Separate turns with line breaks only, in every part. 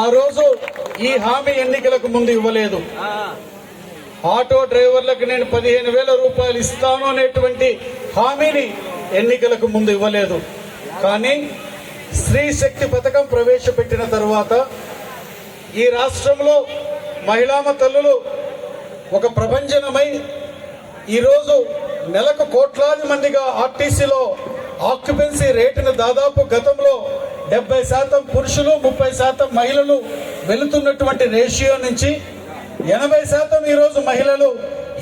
ఆ రోజు ఈ హామీ ఎన్నికలకు ముందు ఇవ్వలేదు ఆటో డ్రైవర్లకు నేను పదిహేను వేల రూపాయలు ఇస్తాను అనేటువంటి హామీని ఎన్నికలకు ముందు ఇవ్వలేదు కానీ స్త్రీ శక్తి పథకం ప్రవేశపెట్టిన తర్వాత ఈ రాష్ట్రంలో మహిళామ తల్లులు ఒక ప్రపంచనమై ఈరోజు నెలకు కోట్లాది మందిగా ఆర్టీసీలో ఆక్యుపెన్సీ రేటును దాదాపు గతంలో డెబ్బై శాతం పురుషులు ముప్పై శాతం మహిళలు వెళుతున్నటువంటి రేషియో నుంచి ఎనభై శాతం ఈరోజు మహిళలు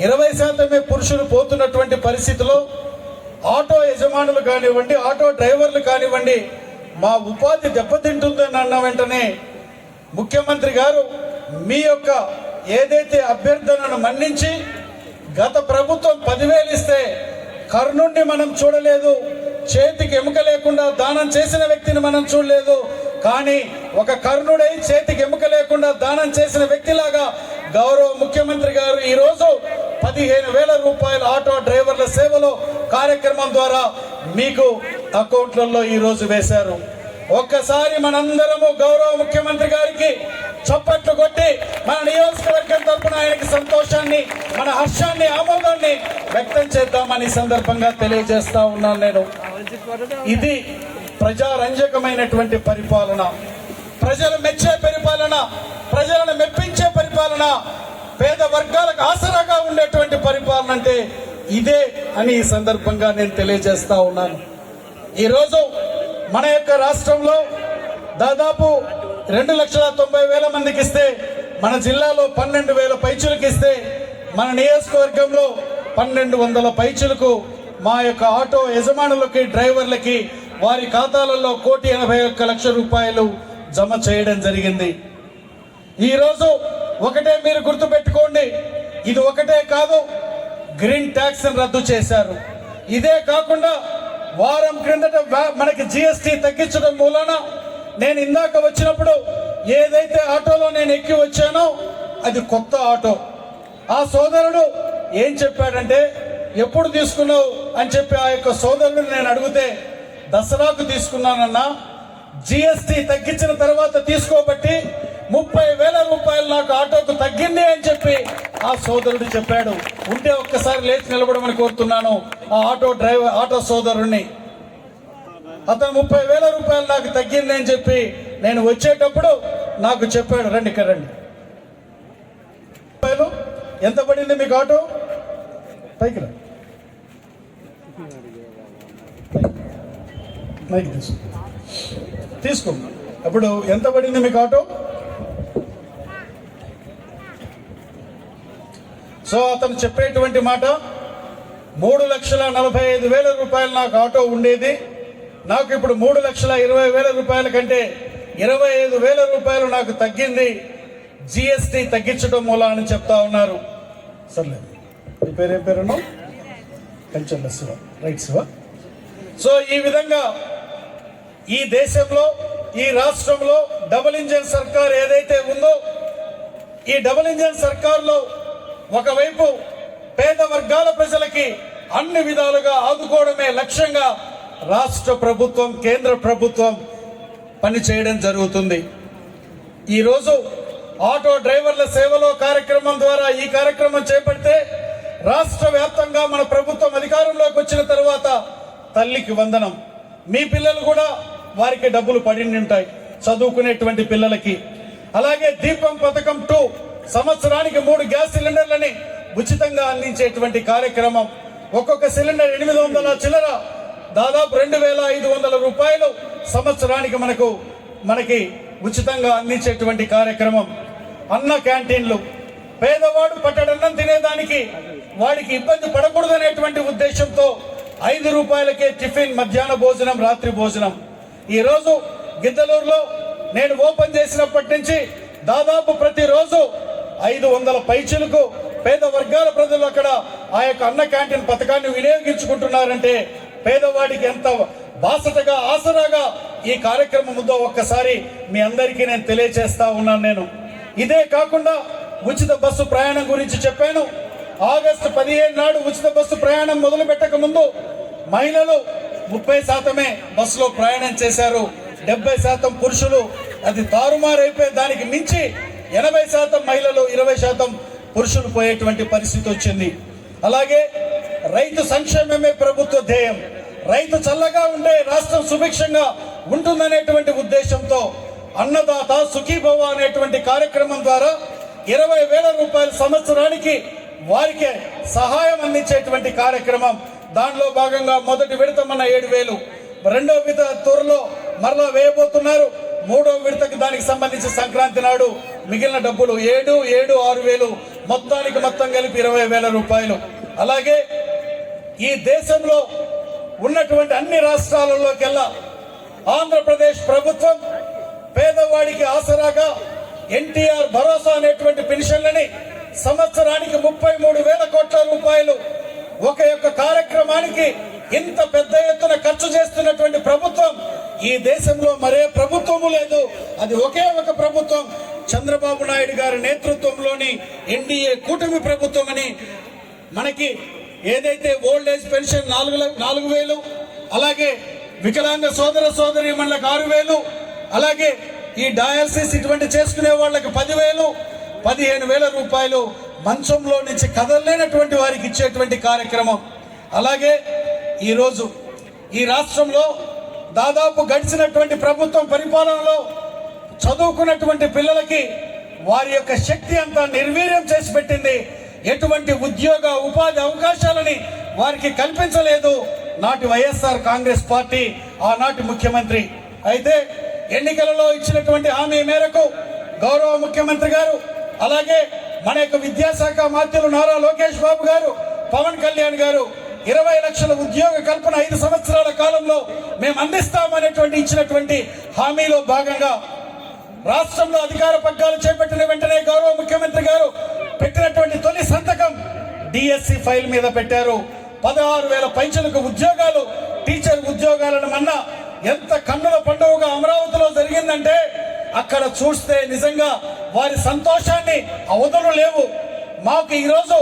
ఇరవై శాతమే పురుషులు పోతున్నటువంటి పరిస్థితిలో ఆటో యజమానులు కానివ్వండి ఆటో డ్రైవర్లు కానివ్వండి మా ఉపాధి దెబ్బతింటుందని అన్న వెంటనే ముఖ్యమంత్రి గారు మీ యొక్క ఏదైతే అభ్యర్థనను మన్నించి గత ప్రభుత్వం పదివేలు ఇస్తే కర్నుండి మనం చూడలేదు చేతికి ఎముక లేకుండా దానం చేసిన వ్యక్తిని మనం చూడలేదు కానీ ఒక కర్ణుడై చేతికి ఎముక లేకుండా దానం చేసిన వ్యక్తిలాగా గౌరవ ముఖ్యమంత్రి గారు ఈరోజు పదిహేను వేల రూపాయల ఆటో డ్రైవర్ల సేవలో కార్యక్రమం ద్వారా మీకు అకౌంట్లలో ఈరోజు వేశారు ఒక్కసారి మనందరము గౌరవ ముఖ్యమంత్రి గారికి చప్పట్లు కొట్టి మన నియోజకవర్గ తరపున ఆయనకి సంతోషాన్ని మన హర్షాన్ని ఆమోదాన్ని వ్యక్తం చేద్దామని సందర్భంగా తెలియజేస్తా ఉన్నాను నేను ఇది ప్రజారంజకమైనటువంటి పరిపాలన ప్రజలు మెచ్చే పరిపాలన ప్రజలను మెప్పించే పరిపాలన పేద వర్గాలకు ఆసరాగా ఉండేటువంటి పరిపాలన అంటే ఇదే అని ఈ సందర్భంగా నేను తెలియజేస్తా ఉన్నాను ఈరోజు మన యొక్క రాష్ట్రంలో దాదాపు రెండు లక్షల తొంభై వేల మందికి ఇస్తే మన జిల్లాలో పన్నెండు వేల పైచులకు ఇస్తే మన నియోజకవర్గంలో పన్నెండు వందల పైచులకు మా యొక్క ఆటో యజమానులకి డ్రైవర్లకి వారి ఖాతాలలో కోటి ఎనభై ఒక్క లక్ష రూపాయలు జమ చేయడం జరిగింది ఈరోజు ఒకటే మీరు గుర్తుపెట్టుకోండి ఇది ఒకటే కాదు గ్రీన్ ట్యాక్స్ రద్దు చేశారు ఇదే కాకుండా వారం క్రిందట మనకి జిఎస్టీ తగ్గించడం మూలాన నేను ఇందాక వచ్చినప్పుడు ఏదైతే ఆటోలో నేను ఎక్కి వచ్చానో అది కొత్త ఆటో ఆ సోదరుడు ఏం చెప్పాడంటే ఎప్పుడు తీసుకున్నావు అని చెప్పి ఆ యొక్క సోదరుడు నేను అడిగితే దసరాకు తీసుకున్నానన్నా జిఎస్టి తగ్గించిన తర్వాత తీసుకోబట్టి ముప్పై వేల రూపాయలు నాకు ఆటోకు తగ్గింది అని చెప్పి ఆ సోదరుడు చెప్పాడు ఉంటే ఒక్కసారి లేచి నిలబడమని కోరుతున్నాను ఆ ఆటో డ్రైవర్ ఆటో సోదరుణ్ణి అతను ముప్పై వేల రూపాయలు నాకు తగ్గింది అని చెప్పి నేను వచ్చేటప్పుడు నాకు చెప్పాడు రండి ఇక్కడ రండి ఎంత పడింది మీకు ఆటో పైకి రా పైకి తీసుకో అప్పుడు ఎంత పడింది మీకు ఆటో సో అతను చెప్పేటువంటి మాట మూడు లక్షల నలభై ఐదు వేల రూపాయలు నాకు ఆటో ఉండేది నాకు ఇప్పుడు మూడు లక్షల ఇరవై వేల రూపాయల కంటే ఇరవై ఐదు వేల రూపాయలు నాకు తగ్గింది జిఎస్టి తగ్గించడం మూలా అని చెప్తా ఉన్నారు సర్లేదు మీ పేరు ఏం పేరును శివ రైట్ శివ సో ఈ విధంగా ఈ దేశంలో ఈ రాష్ట్రంలో డబుల్ ఇంజన్ సర్కార్ ఏదైతే ఉందో ఈ డబుల్ ఇంజన్ సర్కార్లో ఒకవైపు పేద వర్గాల ప్రజలకి అన్ని విధాలుగా ఆదుకోవడమే లక్ష్యంగా రాష్ట్ర ప్రభుత్వం కేంద్ర ప్రభుత్వం పని చేయడం జరుగుతుంది ఈరోజు ఆటో డ్రైవర్ల సేవలో కార్యక్రమం ద్వారా ఈ కార్యక్రమం చేపడితే రాష్ట్ర వ్యాప్తంగా మన ప్రభుత్వం అధికారంలోకి వచ్చిన తర్వాత తల్లికి వందనం మీ పిల్లలు కూడా వారికి డబ్బులు ఉంటాయి చదువుకునేటువంటి పిల్లలకి అలాగే దీపం పథకం టూ సంవత్సరానికి మూడు గ్యాస్ సిలిండర్లని ఉచితంగా అందించేటువంటి కార్యక్రమం ఒక్కొక్క సిలిండర్ ఎనిమిది వందల చిల్లర దాదాపు రెండు వేల ఐదు వందల రూపాయలు సంవత్సరానికి మనకు మనకి ఉచితంగా అందించేటువంటి కార్యక్రమం అన్న క్యాంటీన్లు పేదవాడు పట్టడన్నం తినేదానికి వాడికి ఇబ్బంది పడకూడదు అనేటువంటి ఉద్దేశంతో ఐదు రూపాయలకే టిఫిన్ మధ్యాహ్న భోజనం రాత్రి భోజనం ఈరోజు గిద్దలూరులో నేను ఓపెన్ చేసినప్పటి నుంచి దాదాపు ప్రతిరోజు ఐదు వందల పైచులకు పేద వర్గాల ప్రజలు అక్కడ ఆ యొక్క అన్న క్యాంటీన్ పథకాన్ని వినియోగించుకుంటున్నారంటే పేదవాడికి ఎంత బాసటగా ఆసరాగా ఈ కార్యక్రమం ముందు ఒక్కసారి మీ అందరికీ నేను తెలియచేస్తా ఉన్నాను నేను ఇదే కాకుండా ఉచిత బస్సు ప్రయాణం గురించి చెప్పాను ఆగస్టు పదిహేను నాడు ఉచిత బస్సు ప్రయాణం మొదలు పెట్టక ముందు మహిళలు ముప్పై శాతమే బస్సులో ప్రయాణం చేశారు డెబ్బై శాతం పురుషులు అది తారుమారైపోయి దానికి మించి ఎనభై శాతం మహిళలు ఇరవై శాతం పురుషులు పోయేటువంటి పరిస్థితి వచ్చింది అలాగే రైతు సంక్షేమమే ప్రభుత్వ ధ్యేయం రైతు చల్లగా ఉండే రాష్ట్రం సుభిక్షంగా ఉంటుందనేటువంటి ఉద్దేశంతో అన్నదాత సుఖీభవ అనేటువంటి కార్యక్రమం ద్వారా ఇరవై వేల రూపాయల సంవత్సరానికి వారికి సహాయం అందించేటువంటి కార్యక్రమం దానిలో భాగంగా మొదటి విడత మన ఏడు వేలు రెండో విడత త్వరలో మరలా వేయబోతున్నారు మూడో విడతకు దానికి సంబంధించి సంక్రాంతి నాడు మిగిలిన డబ్బులు ఏడు ఏడు ఆరు వేలు మొత్తానికి మొత్తం కలిపి ఇరవై వేల రూపాయలు అలాగే ఈ దేశంలో ఉన్నటువంటి అన్ని రాష్ట్రాలలోకెల్లా ఆంధ్రప్రదేశ్ ప్రభుత్వం పేదవాడికి ఆసరాగా ఎన్టీఆర్ భరోసా అనేటువంటి పెన్షన్లని సంవత్సరానికి ముప్పై మూడు వేల కోట్ల రూపాయలు ఒక యొక్క కార్యక్రమానికి ఇంత పెద్ద ఎత్తున ఖర్చు చేస్తున్నటువంటి ప్రభుత్వం ఈ దేశంలో మరే ప్రభుత్వము లేదు అది ఒకే ఒక ప్రభుత్వం చంద్రబాబు నాయుడు గారి నేతృత్వంలోని ఎన్డీఏ కూటమి ప్రభుత్వం అని మనకి ఏదైతే ఓల్డ్ ఏజ్ పెన్షన్ నాలుగు నాలుగు వేలు అలాగే వికలాంగ సోదర సోదరి మనలకు ఆరు వేలు అలాగే ఈ డయాలసిస్ ఇటువంటి చేసుకునే వాళ్ళకి పదివేలు పదిహేను వేల రూపాయలు మంచంలో నుంచి కదలలేనటువంటి వారికి ఇచ్చేటువంటి కార్యక్రమం అలాగే ఈరోజు ఈ రాష్ట్రంలో దాదాపు గడిచినటువంటి ప్రభుత్వం పరిపాలనలో చదువుకున్నటువంటి పిల్లలకి వారి యొక్క శక్తి అంతా నిర్వీర్యం చేసి పెట్టింది ఎటువంటి ఉద్యోగ ఉపాధి అవకాశాలని వారికి కల్పించలేదు నాటి వైఎస్ఆర్ కాంగ్రెస్ పార్టీ ఆనాటి ముఖ్యమంత్రి అయితే ఎన్నికలలో ఇచ్చినటువంటి హామీ మేరకు గౌరవ ముఖ్యమంత్రి గారు అలాగే మన యొక్క విద్యాశాఖ మాత్రులు నారా లోకేష్ బాబు గారు పవన్ కళ్యాణ్ గారు ఇరవై లక్షల ఉద్యోగ కల్పన ఐదు సంవత్సరాల కాలంలో మేము అందిస్తామనేటువంటి ఇచ్చినటువంటి హామీలో భాగంగా రాష్ట్రంలో అధికార పగ్గాలు చేపట్టిన వెంటనే గౌరవ ముఖ్యమంత్రి గారు పెట్టినటువంటి తొలి సంతకం డిఎస్సి ఫైల్ మీద పెట్టారు పదహారు వేల పైచలకు ఉద్యోగాలు టీచర్ ఉద్యోగాలను మన్నా ఎంత కన్నుల పండుగగా అమరావతిలో జరిగిందంటే అక్కడ చూస్తే నిజంగా వారి సంతోషాన్ని అవధులు లేవు మాకు ఈరోజు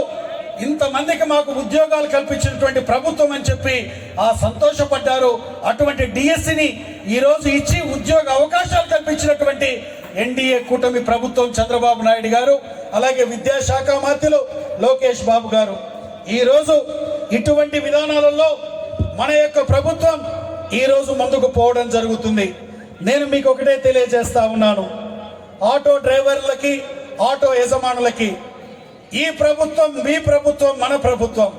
ఇంతమందికి మాకు ఉద్యోగాలు కల్పించినటువంటి ప్రభుత్వం అని చెప్పి ఆ సంతోషపడ్డారు అటువంటి డిఎస్సిని ఈరోజు ఇచ్చి ఉద్యోగ అవకాశాలు కల్పించినటువంటి ఎన్డీఏ కూటమి ప్రభుత్వం చంద్రబాబు నాయుడు గారు అలాగే విద్యాశాఖ మంత్రులు లోకేష్ బాబు గారు ఈరోజు ఇటువంటి విధానాలలో మన యొక్క ప్రభుత్వం ఈరోజు ముందుకు పోవడం జరుగుతుంది నేను మీకు ఒకటే తెలియజేస్తా ఉన్నాను ఆటో డ్రైవర్లకి ఆటో యజమానులకి ఈ ప్రభుత్వం మీ ప్రభుత్వం మన ప్రభుత్వం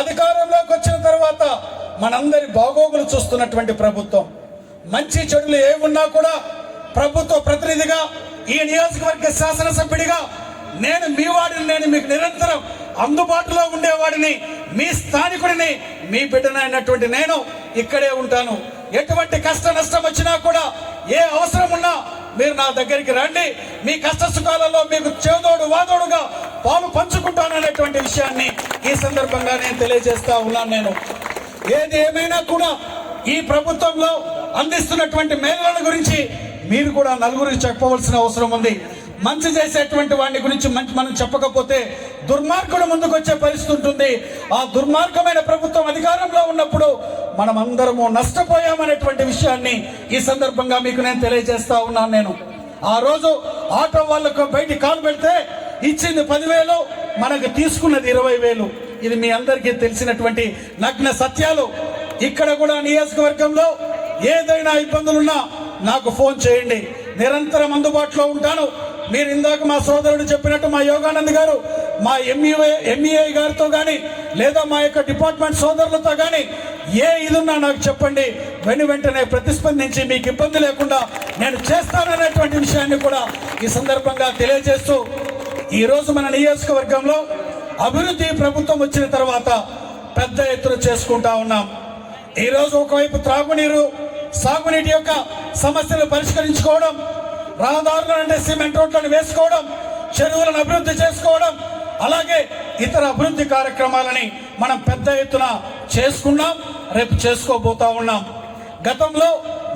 అధికారంలోకి వచ్చిన తర్వాత మనందరి బాగోగులు చూస్తున్నటువంటి ప్రభుత్వం మంచి చెడులు ఏమున్నా కూడా ప్రభుత్వ ప్రతినిధిగా ఈ నియోజకవర్గ శాసనసభ్యుడిగా నేను మీ వాడిని నేను మీకు నిరంతరం అందుబాటులో ఉండేవాడిని మీ స్థానికుడిని మీ బిడ్డనైనటువంటి నేను ఇక్కడే ఉంటాను ఎటువంటి కష్ట నష్టం వచ్చినా కూడా ఏ అవసరం ఉన్నా మీరు నా దగ్గరికి రండి మీ కష్ట సుఖాలలో మీకు చేదోడు వాదోడుగా పాలు పంచుకుంటాను అనేటువంటి విషయాన్ని ఈ సందర్భంగా నేను తెలియజేస్తా ఉన్నాను నేను ఏది ఏమైనా కూడా ఈ ప్రభుత్వంలో అందిస్తున్నటువంటి మేళల గురించి మీరు కూడా నలుగురికి చెప్పవలసిన అవసరం ఉంది మంచి చేసేటువంటి వాడిని గురించి మంచి మనం చెప్పకపోతే దుర్మార్గుడు ముందుకు వచ్చే పరిస్థితి ఉంటుంది ఆ దుర్మార్గమైన ప్రభుత్వం అధికారంలో ఉన్నప్పుడు మనం అందరము నష్టపోయామనేటువంటి విషయాన్ని ఈ సందర్భంగా మీకు నేను తెలియజేస్తా ఉన్నాను నేను ఆ రోజు ఆటో వాళ్ళకు బయటికి కాలు పెడితే ఇచ్చింది పదివేలు మనకు తీసుకున్నది ఇరవై వేలు ఇది మీ అందరికీ తెలిసినటువంటి నగ్న సత్యాలు ఇక్కడ కూడా నియోజకవర్గంలో ఏదైనా ఇబ్బందులున్నా నాకు ఫోన్ చేయండి నిరంతరం అందుబాటులో ఉంటాను మీరు ఇందాక మా సోదరుడు చెప్పినట్టు మా యోగానంద్ గారు మా ఎంఈఏ ఎంఈఐ e గారితో కానీ లేదా మా యొక్క డిపార్ట్మెంట్ సోదరులతో కానీ ఏ ఇది ఉన్నా నాకు చెప్పండి వెను వెంటనే ప్రతిస్పందించి మీకు ఇబ్బంది లేకుండా నేను చేస్తాననేటువంటి విషయాన్ని కూడా ఈ సందర్భంగా తెలియజేస్తూ ఈరోజు మన నియోజకవర్గంలో అభివృద్ధి ప్రభుత్వం వచ్చిన తర్వాత పెద్ద ఎత్తున చేసుకుంటా ఉన్నాం ఈరోజు ఒకవైపు త్రాగునీరు సాగునీటి యొక్క సమస్యలు పరిష్కరించుకోవడం రహదారులు అంటే సిమెంట్ రోడ్లను వేసుకోవడం చెరువులను అభివృద్ధి చేసుకోవడం అలాగే ఇతర అభివృద్ధి కార్యక్రమాలని మనం పెద్ద ఎత్తున చేసుకున్నాం రేపు చేసుకోబోతా ఉన్నాం గతంలో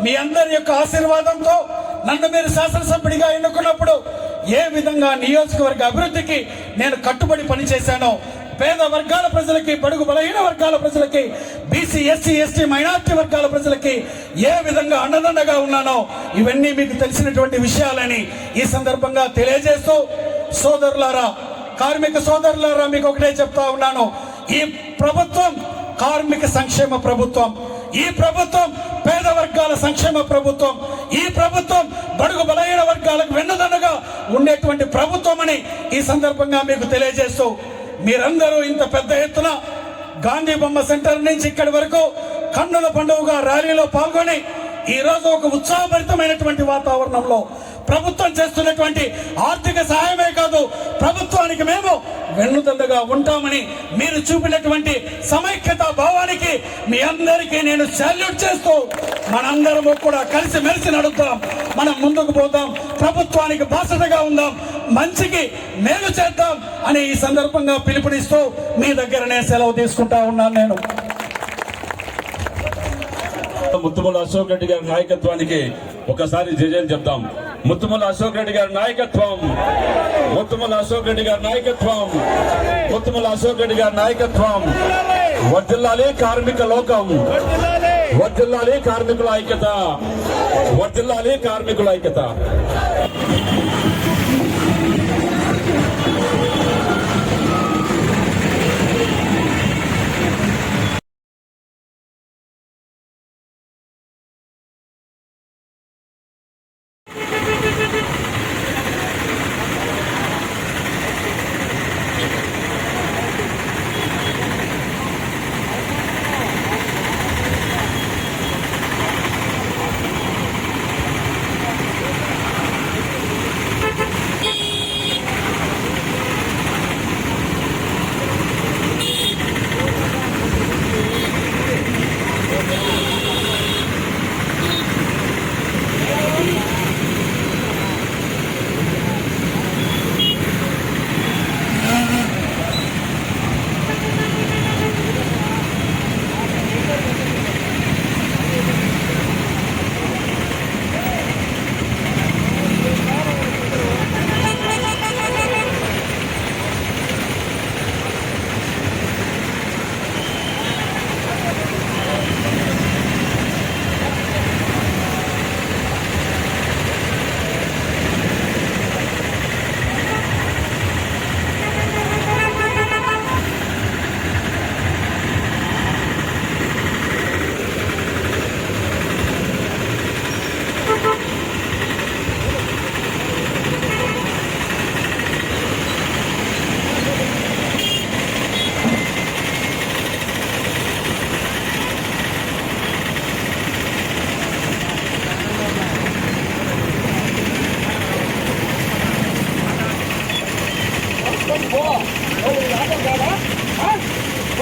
మీ అందరి యొక్క ఆశీర్వాదంతో నన్ను మీరు శాసనసభ్యుడిగా ఎన్నుకున్నప్పుడు ఏ విధంగా నియోజకవర్గ అభివృద్ధికి నేను కట్టుబడి పనిచేశానో పేద వర్గాల ప్రజలకి బడుగు బలహీన వర్గాల ప్రజలకి బీసీ ఎస్సీ ఎస్టీ మైనార్టీ వర్గాల ప్రజలకి ఏ విధంగా అండదండగా ఉన్నానో ఇవన్నీ మీకు తెలిసినటువంటి విషయాలని ఈ సందర్భంగా తెలియజేస్తూ సోదరులారా కార్మిక సోదరులారా మీకు ఒకటే చెప్తా ఉన్నాను ఈ ప్రభుత్వం కార్మిక సంక్షేమ ప్రభుత్వం ఈ ప్రభుత్వం పేద వర్గాల సంక్షేమ ప్రభుత్వం ఈ ప్రభుత్వం బడుగు బలహీన వర్గాలకు వెన్నదన్నగా ఉండేటువంటి ప్రభుత్వం అని ఈ సందర్భంగా మీకు తెలియజేస్తూ మీరందరూ ఇంత పెద్ద ఎత్తున గాంధీ బొమ్మ సెంటర్ నుంచి ఇక్కడి వరకు కన్నుల పండుగగా ర్యాలీలో పాల్గొని ఈ రోజు ఒక ఉత్సాహభరితమైనటువంటి వాతావరణంలో ప్రభుత్వం చేస్తున్నటువంటి ఆర్థిక సహాయమే కాదు ప్రభుత్వానికి మేము వెన్నుదండగా ఉంటామని మీరు చూపినటువంటి సమైక్యత భావానికి మీ అందరికీ నేను సాల్యూట్ చేస్తూ మనందరము కూడా కలిసి మెలిసి నడుద్దాం మనం ముందుకు పోదాం ప్రభుత్వానికి బాసటగా ఉందాం మంచికి మేలు చేద్దాం అని ఈ సందర్భంగా పిలుపునిస్తూ మీ దగ్గరనే సెలవు తీసుకుంటా ఉన్నాను నేను
ముత్తుమల అశోక్ రెడ్డి గారి నాయకత్వానికి ఒకసారి జయజయం చెప్తాం ముత్తుమల అశోక్ రెడ్డి గారి నాయకత్వం ముత్తుమల అశోక్ రెడ్డి గారి నాయకత్వం ముత్తుమల అశోక్ రెడ్డి గారి నాయకత్వం వర్జిల్లాలి కార్మిక లోకం వర్జిల్లాలి కార్మికుల ఐక్యత వర్జిల్లాలి కార్మికుల ఐక్యత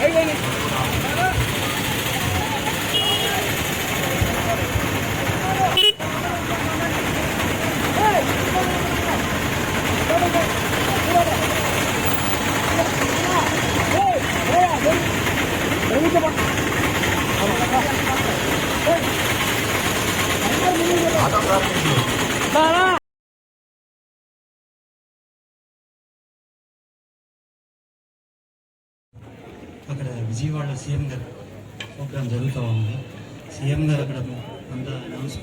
아이고, 아이고. విజయవాడ సీఎం గారు ప్రోగ్రామ్ జరుగుతూ ఉంది సీఎం గారు అక్కడ అంతా అనౌన్స్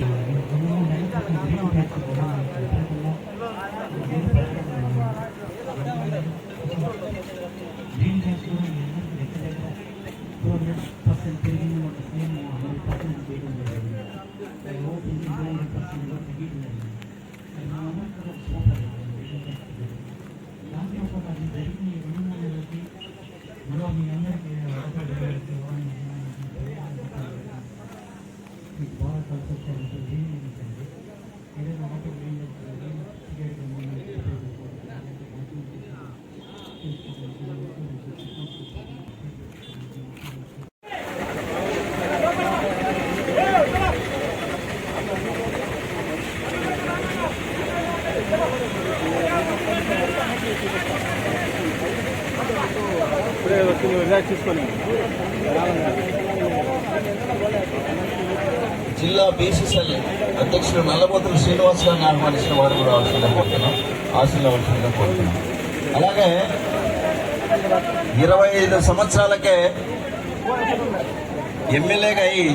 చూసుకొని
జిల్లా బీసీసీఎల్ అధ్యక్షుడు నల్లబోతుల శ్రీనివాసరావు గారిని ఆహ్వానించిన వారు కూడా అవసరంగా కోరుతున్నాం ఆశీర్వదించగా కోరుతున్నాం అలాగే ఇరవై ఐదు సంవత్సరాలకే ఎమ్మెల్యేగా అయి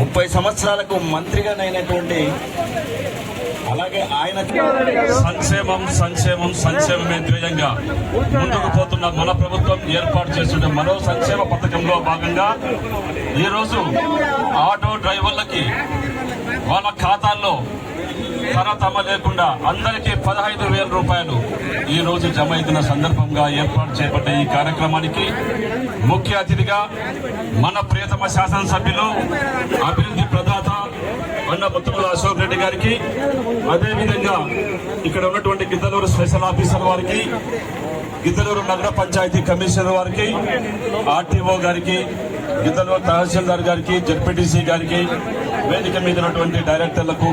ముప్పై సంవత్సరాలకు మంత్రిగానైనటువంటి అలాగే ఆయన
సంక్షేమం సంక్షేమం సంక్షేమమే ద్వేజంగా ముందుకు పోతున్న మన ప్రభుత్వం ఏర్పాటు చేస్తున్న మరో సంక్షేమ పథకంలో భాగంగా ఈరోజు ఆటో డ్రైవర్లకి వాళ్ళ ఖాతాల్లో తమ లేకుండా అందరికీ పదహైదు వేల రూపాయలు ఈ రోజు జమ అవుతున్న సందర్భంగా ఏర్పాటు చేపట్టే ఈ కార్యక్రమానికి ముఖ్య అతిథిగా మన ప్రియతమ శాసనసభ్యులు అభివృద్ధి ప్రదాత మన్న బుత్తముల అశోక్ రెడ్డి గారికి అదేవిధంగా ఇక్కడ ఉన్నటువంటి గిద్దలూరు స్పెషల్ ఆఫీసర్ వారికి గిద్దలూరు నగర పంచాయతీ కమిషనర్ వారికి ఆర్టీఓ గారికి గిద్దలూరు తహసీల్దార్ గారికి జడ్పీటీసీ గారికి వేదిక మీద ఉన్నటువంటి డైరెక్టర్లకు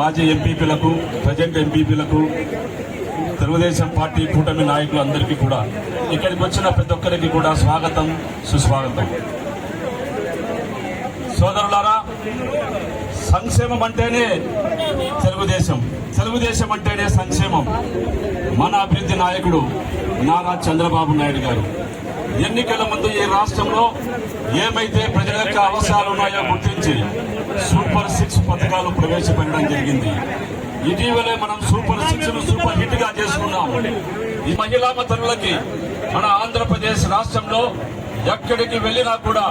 మాజీ ఎంపీపీలకు ప్రజెంట్ ఎంపీపీలకు తెలుగుదేశం పార్టీ కూటమి నాయకులు అందరికీ కూడా ఇక్కడికి వచ్చిన ప్రతి ఒక్కరికి కూడా స్వాగతం సుస్వాగతం సోదరులారా సంక్షేమం అంటేనే తెలుగుదేశం తెలుగుదేశం అంటేనే సంక్షేమం మన అభివృద్ధి నాయకుడు నారా చంద్రబాబు నాయుడు గారు ఎన్నికల ముందు ఈ రాష్ట్రంలో ఏమైతే ప్రజల యొక్క అవసరాలు ఉన్నాయో గుర్తించి సూపర్ సిక్స్ పథకాలు ప్రవేశపెట్టడం జరిగింది ఇటీవలే మనం సూపర్ సిక్స్ ను సూపర్ హిట్ గా చేసుకున్నాం ఈ మహిళా మతరులకి మన ఆంధ్రప్రదేశ్ రాష్ట్రంలో ఎక్కడికి వెళ్ళినా కూడా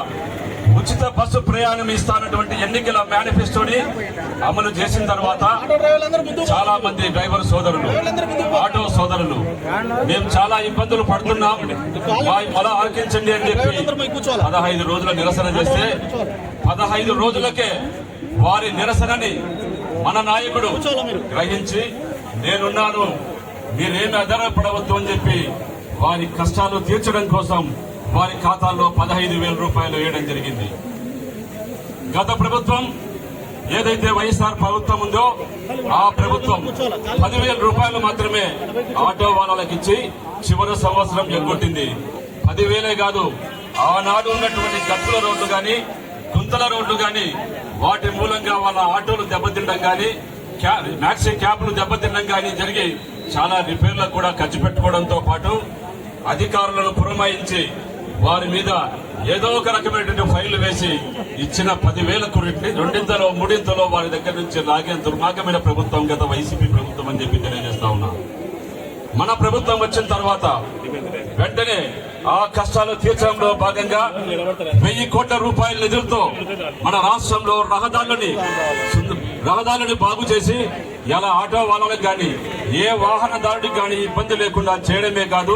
ఉచిత బస్సు ప్రయాణం ఇస్తానటువంటి ఎన్నికల మేనిఫెస్టోని అమలు చేసిన తర్వాత చాలా మంది డ్రైవర్ సోదరులు ఆటో సోదరులు మేము చాలా ఇబ్బందులు పడుతున్నాం మల ఆర్కించండి అని చెప్పి పదహైదు రోజుల నిరసన చేస్తే పదహైదు రోజులకే వారి నిరసనని మన నాయకుడు గ్రహించి నేనున్నాను మీరేమి అదనపడవద్దు అని చెప్పి వారి కష్టాలు తీర్చడం కోసం వారి ఖాతాల్లో పదహైదు వేల రూపాయలు వేయడం జరిగింది గత ప్రభుత్వం ఏదైతే వైఎస్ఆర్ ప్రభుత్వం ఉందో ఆ ప్రభుత్వం పదివేల రూపాయలు మాత్రమే ఆటో వాళ్ళకి ఇచ్చి చివరి సంవత్సరం ఎగ్గొట్టింది పదివేలే కాదు ఆనాడు ఉన్నటువంటి గట్ల రోడ్లు కానీ గుంతల రోడ్లు కానీ వాటి మూలంగా వాళ్ళ ఆటోలు దెబ్బతినడం కానీ మ్యాక్సీ క్యాబ్లు దెబ్బతినడం కానీ జరిగి చాలా రిపేర్లకు కూడా ఖర్చు పెట్టుకోవడంతో పాటు అధికారులను పురమాయించి వారి మీద ఏదో ఒక రకమైనటువంటి ఫైల్ వేసి ఇచ్చిన పదివేల కురిటిని రెండింతలో మూడింతలో వారి దగ్గర నుంచి లాగే దుర్మార్గమైన ప్రభుత్వం గత వైసీపీ ప్రభుత్వం అని చెప్పి తెలియజేస్తా ఉన్నా మన ప్రభుత్వం వచ్చిన తర్వాత వెంటనే ఆ కష్టాలు తీర్చడంలో భాగంగా వెయ్యి కోట్ల రూపాయల నిధులతో మన రాష్ట్రంలో రహదారులని రహదారులని బాగు చేసి ఎలా ఆటో వాళ్ళకి కానీ ఏ వాహనదారుడికి కానీ ఇబ్బంది లేకుండా చేయడమే కాదు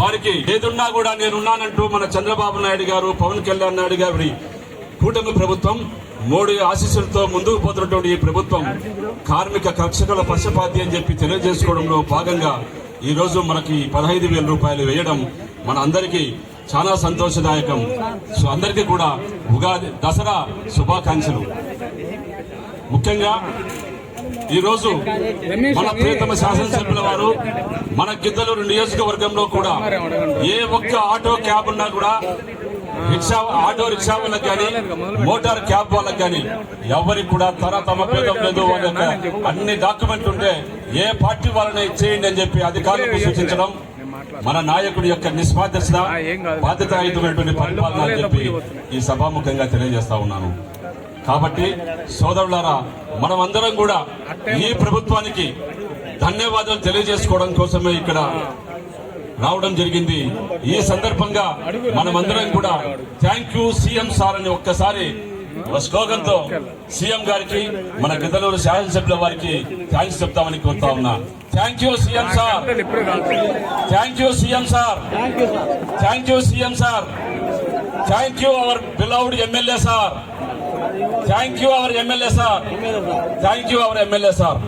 వారికి ఏదున్నా కూడా నేనున్నానంటూ మన చంద్రబాబు నాయుడు గారు పవన్ కళ్యాణ్ నాయుడు గారి కూటమి ప్రభుత్వం మోడీ ఆశీస్సులతో ముందుకు పోతున్నటువంటి ఈ ప్రభుత్వం కార్మిక కక్షకుల పక్షపాతి అని చెప్పి తెలియజేసుకోవడంలో భాగంగా ఈరోజు మనకి పదహైదు వేల రూపాయలు వేయడం మన అందరికీ చాలా సంతోషదాయకం సో అందరికీ కూడా ఉగాది దసరా శుభాకాంక్షలు ముఖ్యంగా ఈరోజు మన ప్రియతమ శాసనసభ్యుల వారు మన గిద్దలూరు నియోజకవర్గంలో కూడా ఏ ఒక్క ఆటో క్యాబ్ ఉన్నా కూడా రిక్షా ఆటో రిక్షా వాళ్ళకి కానీ మోటార్ క్యాబ్ వాళ్ళకి కానీ ఎవరికి కూడా తన తమ పేదం లేదు వాళ్ళ అన్ని డాక్యుమెంట్ ఉంటే ఏ పార్టీ వాళ్ళని ఇచ్చేయండి అని చెప్పి అధికారులకు సూచించడం మన నాయకుడి యొక్క నిస్వాదర్శన బాధ్యతాయుతమైనటువంటి పరిపాలన అని చెప్పి ఈ సభాముఖంగా తెలియజేస్తా ఉన్నాను కాబట్టి సోదరులారా మనమందరం కూడా ఈ ప్రభుత్వానికి ధన్యవాదాలు తెలియజేసుకోవడం కోసమే ఇక్కడ రావడం జరిగింది ఈ సందర్భంగా మనమందరం కూడా థ్యాంక్ యూ సీఎం సార్ అని ఒక్కసారి శ్లోకంతో సీఎం గారికి మన గిద్దలూరు శాసనసభ్యుల వారికి థ్యాంక్స్ చెప్తామని కోరుతా ఉన్నా thank you CM sir thank you CM sir thank you CM sir thank you our beloved MLA sir Thank you, our MLA sir. Thank you, our MLA sir.